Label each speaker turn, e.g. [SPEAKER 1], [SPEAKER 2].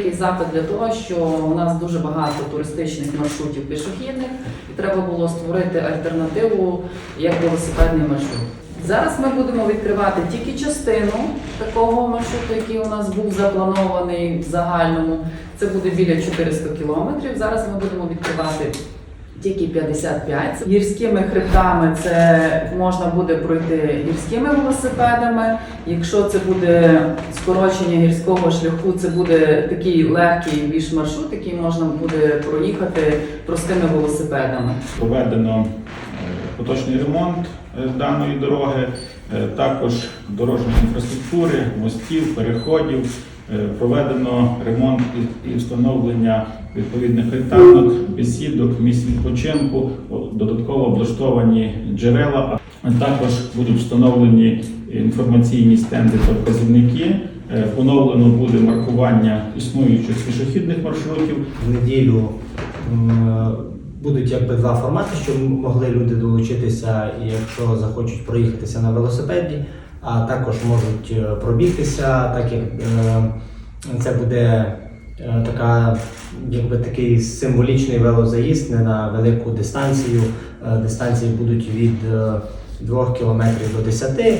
[SPEAKER 1] великий запит для того, що у нас дуже багато туристичних маршрутів пішохідних, і треба було створити альтернативу як велосипедний маршрут. Зараз ми будемо відкривати тільки частину такого маршруту, який у нас був запланований в загальному. Це буде біля 400 кілометрів. Зараз ми будемо відкривати тільки 55. Гірськими хребтами це можна буде пройти гірськими велосипедами. Якщо це буде скорочення гірського шляху, це буде такий легкий більш маршрут, який можна буде проїхати простими велосипедами.
[SPEAKER 2] Проведено е, поточний ремонт е, даної дороги, е, також дорожньої інфраструктури, мостів, переходів. Е, Проведено ремонт і- встановлення відповідних альтанок, бесідок, місць відпочинку, додатково облаштовані джерела. Також будуть встановлені інформаційні стенди та вказівники. Е, Поновлено буде маркування існуючих пішохідних маршрутів.
[SPEAKER 3] в неділю будуть якби два формати, щоб могли люди долучитися, якщо захочуть проїхатися на велосипеді, а також можуть е, пробігтися, так як е, це буде е, така, якби такий символічний велозаїзд не на велику дистанцію. Дистанції будуть від 2 км до 10